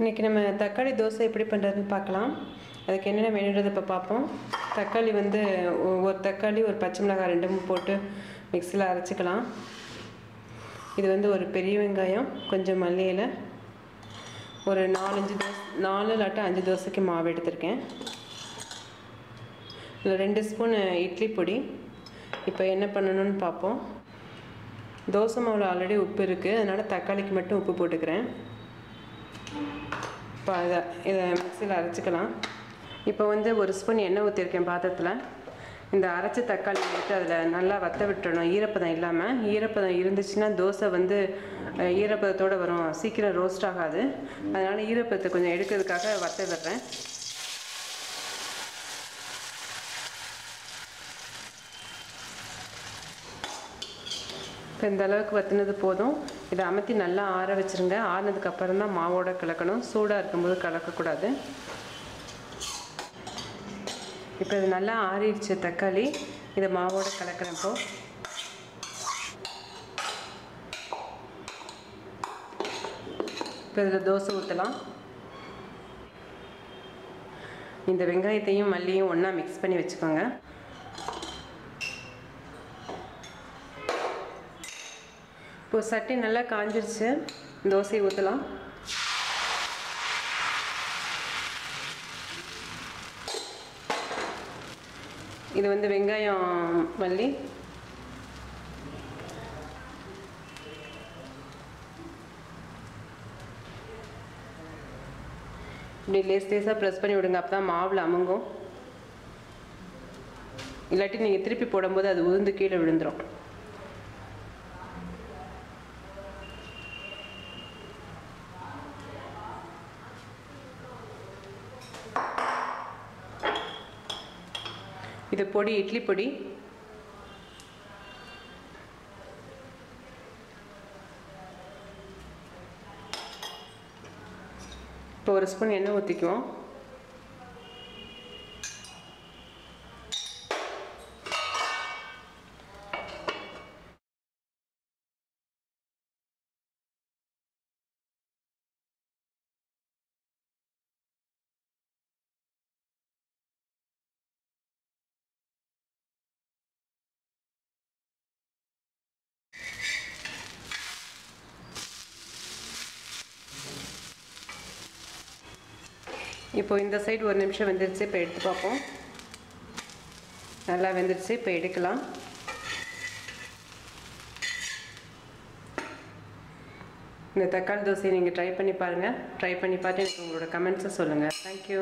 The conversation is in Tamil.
இன்றைக்கி நம்ம தக்காளி தோசை எப்படி பண்ணுறதுன்னு பார்க்கலாம். அதுக்கு என்னென்ன வேணுன்றதை இப்போ பார்ப்போம். தக்காளி வந்து ஒ- ஒரு தக்காளி ஒரு பச்சை மிளகாய் ரெண்டும் போட்டு மிக்சியில் அரைச்சிக்கலாம். இது வந்து ஒரு பெரிய வெங்காயம் கொஞ்சம் மல்லியில். ஒரு நாலஞ்சு தோசை நாலு இல்லாட்டா அஞ்சு தோசைக்கு மாவு எடுத்திருக்கேன். இதில் ரெண்டு ஸ்பூன் இட்லி பொடி. இப்போ என்ன பண்ணணும்னு பார்ப்போம். தோசை மாவில் ஆல்ரெடி உப்பு இருக்குது அதனால் தக்காளிக்கு மட்டும் உப்பு போட்டுக்கிறேன். இப்போ இதை இதை மிக்சியில் அரைச்சிக்கலாம். இப்போ வந்து ஒரு ஸ்பூன் எண்ணெய் ஊற்றிருக்கேன் பாத்திரத்தில். இந்த அரைச்ச தக்காளி எடுத்து அதில் நல்லா வத்த விட்டுறணும். ஈரப்பதம் இல்லாமல் ஈரப்பதம் இருந்துச்சுன்னா தோசை வந்து ஈரப்பதத்தோடு வரும். சீக்கிரம் ரோஸ்ட் ஆகாது. அதனால் ஈரப்பதத்தை கொஞ்சம் எடுக்கிறதுக்காக வத்த விடுறேன். இப்போ இந்த அளவுக்கு வத்தினது போதும். இதை அமர்த்தி நல்லா ஆற வச்சுருங்க. ஆறினதுக்கு அப்புறம் தான் மாவோட கலக்கணும். சூடாக இருக்கும்போது கலக்கக்கூடாது. இப்போ இது நல்லா ஆறிடுச்சு தக்காளி. இதை மாவோட கலக்கிறேன் இப்போ இப்போ இதில் தோசை ஊற்றலாம் இந்த வெங்காயத்தையும் மல்லியும் ஒன்றா மிக்ஸ் பண்ணி வச்சுக்கோங்க. இப்போ சட்டி நல்லா காஞ்சிருச்சு. தோசை ஊற்றலாம் இது வந்து வெங்காயம் மல்லி. இப்படி லேஸ் லேஸாக ப்ரெஸ் பண்ணி விடுங்க. அப்போ தான் மாவில் அமுங்கும். இல்லாட்டி நீங்கள் திருப்பி போடும்போது அது உதிர்ந்து கீழே விழுந்துடும் இது பொடி இட்லி பொடி. இப்போ ஒரு ஸ்பூன் எண்ணெய் ஊற்றிக்குவோம் இப்போ இந்த சைடு ஒரு நிமிஷம் வெந்துருச்சு இப்போ எடுத்து பார்ப்போம். நல்லா வெந்துருச்சு இப்போ எடுக்கலாம். இந்த தக்காளி தோசையை நீங்கள் ட்ரை பண்ணி பாருங்கள் ட்ரை பண்ணி பார்த்து எனக்கு உங்களோட கமெண்ட்ஸை சொல்லுங்கள் தேங்க்யூ